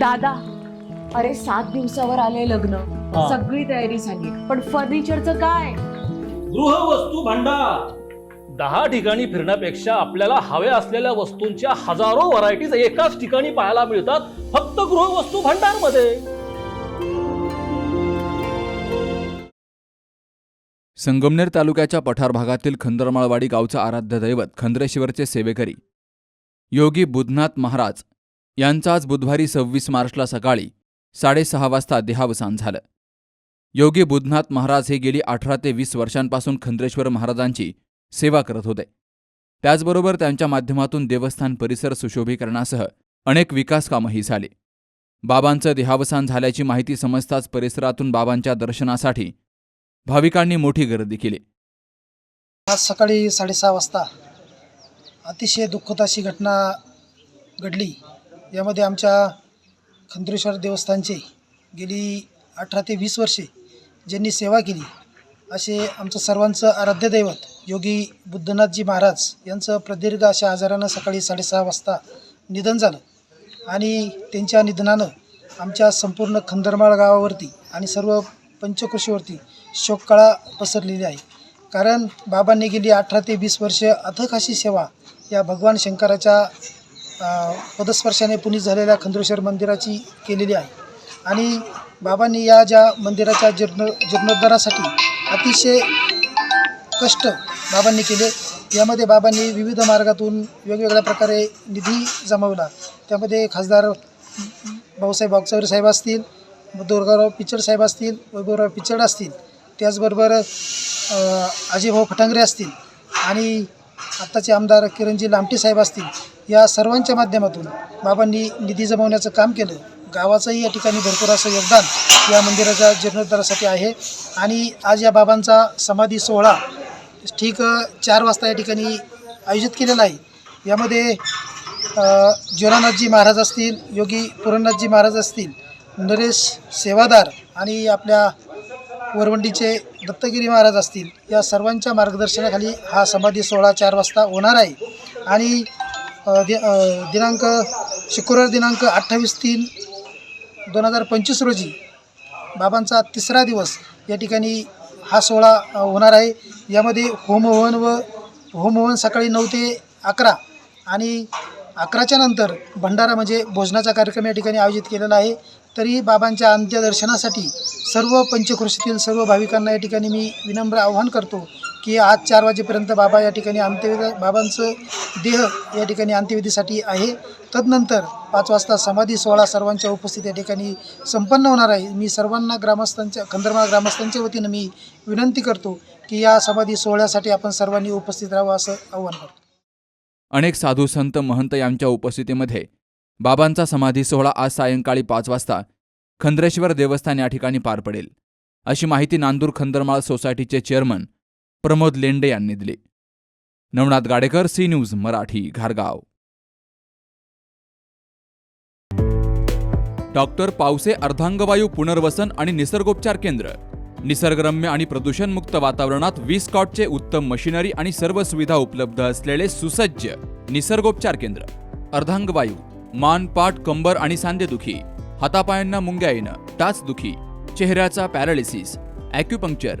दादा अरे सात दिवसावर आले लग्न. हा. सगळी तयारी झाली. पण फर्निचरचं काय? गृहवस्तू भांडार. दहा ठिकाणी फिरण्यापेक्षा आपल्याला हव्या असलेल्या वस्तूंच्या हजारो व्हरायटीज एकाच ठिकाणी पाहायला मिळतात फक्त गृहवस्तू भांडारमध्ये संगमनेर तालुक्याच्या पठार भागातील खंदरमाळवाडी गावचं आराध्य दैवत खंद्रेश्वरचे सेवेकरी योगी बुधनाथ महाराज यांचाच बुधवारी सव्वीस मार्चला सकाळी साडेसहा वाजता देहावसान झालं. योगी बुधनाथ महाराज हे गेली अठरा ते वीस वर्षांपासून खंद्रेश्वर महाराजांची सेवा करत होते. त्याचबरोबर त्यांच्या माध्यमातून देवस्थान परिसर सुशोभीकरणासह अनेक विकास कामंही झाली. बाबांचं देहावसान झाल्याची माहिती समजताच परिसरातून बाबांच्या दर्शनासाठी भाविकांनी मोठी गर्दी केली. आज सकाळी साडेसहा वाजता अतिशय दुःखद अशी घटना घडली. यामध्ये आमच्या खंद्रेश्वर देवस्थानचे गेली अठरा ते वीस वर्षे ज्यांनी सेवा केली असे आमचं सर्वांचं आराध्य दैवत योगी बुद्धनाथजी महाराज यांचं प्रदीर्घ अशा आजारानं सकाळी साडेसहा वाजता निधन झालं. आणि त्यांच्या निधनानं आमच्या संपूर्ण खंदरमाळ गावावरती आणि सर्व पंचकृषीवरती शोककळा पसरलेली आहे. कारण बाबांनी गेली अठरा ते वीस वर्ष अथक अशी सेवा या भगवान शंकराच्या पदस्पर्शाने पुनीत झालेल्या खंद्रेश्वर मंदिराची केलेली आहे. आणि बाबांनी या ज्या मंदिराच्या जीर्ण जीर्णोद्धारासाठी अतिशय कष्ट बाबांनी केले यामध्ये बाबांनी विविध मार्गातून वेगवेगळ्या प्रकारे निधी जमवला. त्यामध्ये खासदार भाऊसाहेब वागचौरे साहेब असतील दुर्गाराव पिचड साहेब असतील वैभवराव पिचड असतील त्याचबरोबर अजयभाऊ फटांगरे असतील आणि आत्ताचे आमदार किरणजी लामटे साहेब असतील. या सर्वांच्या माध्यमातून बाबांनी निधी जमवण्याचं काम केलं. गावाचंही या ठिकाणी भरपूर असं योगदान या मंदिराच्या जीर्णोद्धारासाठी आहे. आणि आज या बाबांचा समाधी सोहळा ठीक चार वाजता या ठिकाणी आयोजित केलेला आहे. यामध्ये ज्योरानाथजी ज्वलानाथजी महाराज असतील योगी पुरणनाथजी महाराज असतील नरेश सेवादार आणि आपल्या वरवंडीचे दत्तगिरी महाराज असतील या सर्वांच्या मार्गदर्शनाखाली हा समाधी सोहळा चार वाजता होणार आहे. आणि दि दिनांक शुक्रवार दिनांक अठ्ठावीस तीन दोन हजार पंचवीस रोजी बाबांचा तिसरा दिवस या ठिकाणी हा सोहळा होणार आहे. यामध्ये होमहवन व होमहवन सकाळी नऊ ते अकरा आणि अकराच्या नंतर भंडारा म्हणजे भोजनाचा कार्यक्रम या ठिकाणी आयोजित केलेला आहे. तरी बाबांच्या अंत्यदर्शनासाठी सर्व पंचकृषीतील सर्व भाविकांना या ठिकाणी मी विनम्र आव्हान करतो. की आज चार वाजेपर्यंत बाबा या ठिकाणी अंत्यविधी बाबांचं देह या ठिकाणी अंत्यविधीसाठी आहे. तदनंतर पाच वाजता समाधी सोहळा सर्वांच्या उपस्थित या ठिकाणी संपन्न होणार आहे. मी सर्वांना ग्रामस्थांच्या खंदरमाळ ग्रामस्थांच्या वतीनं मी विनंती करतो की या समाधी सोहळ्यासाठी आपण सर्वांनी उपस्थित राहावं असं आव्हान करतो. अनेक साधू संत महंत यांच्या उपस्थितीमध्ये बाबांचा समाधी सोहळा आज सायंकाळी पाच वाजता खंद्रेश्वर देवस्थान या ठिकाणी पार पडेल. अशी माहिती नांदूर खंदरमाळ सोसायटीचे चेअरमन प्रमोद लेंडे यांनी दिली. नवनाथ गाडेकर सी न्यूज मराठी घारगाव. डॉक्टर पावसे अर्धांगवायू पुनर्वसन आणि निसर्गोपचार केंद्र. निसर्गरम्य आणि प्रदूषणमुक्त वातावरणात वीस कॉटचे उत्तम मशिनरी आणि सर्व सुविधा उपलब्ध असलेले सुसज्ज निसर्गोपचार केंद्र. अर्धांगवायू मान पाठ कंबर आणि सांधेदुखी हातापायांना मुंग्या येणं टाचदुखी चेहऱ्याचा पॅरालिसिस ॲक्युपंक्चर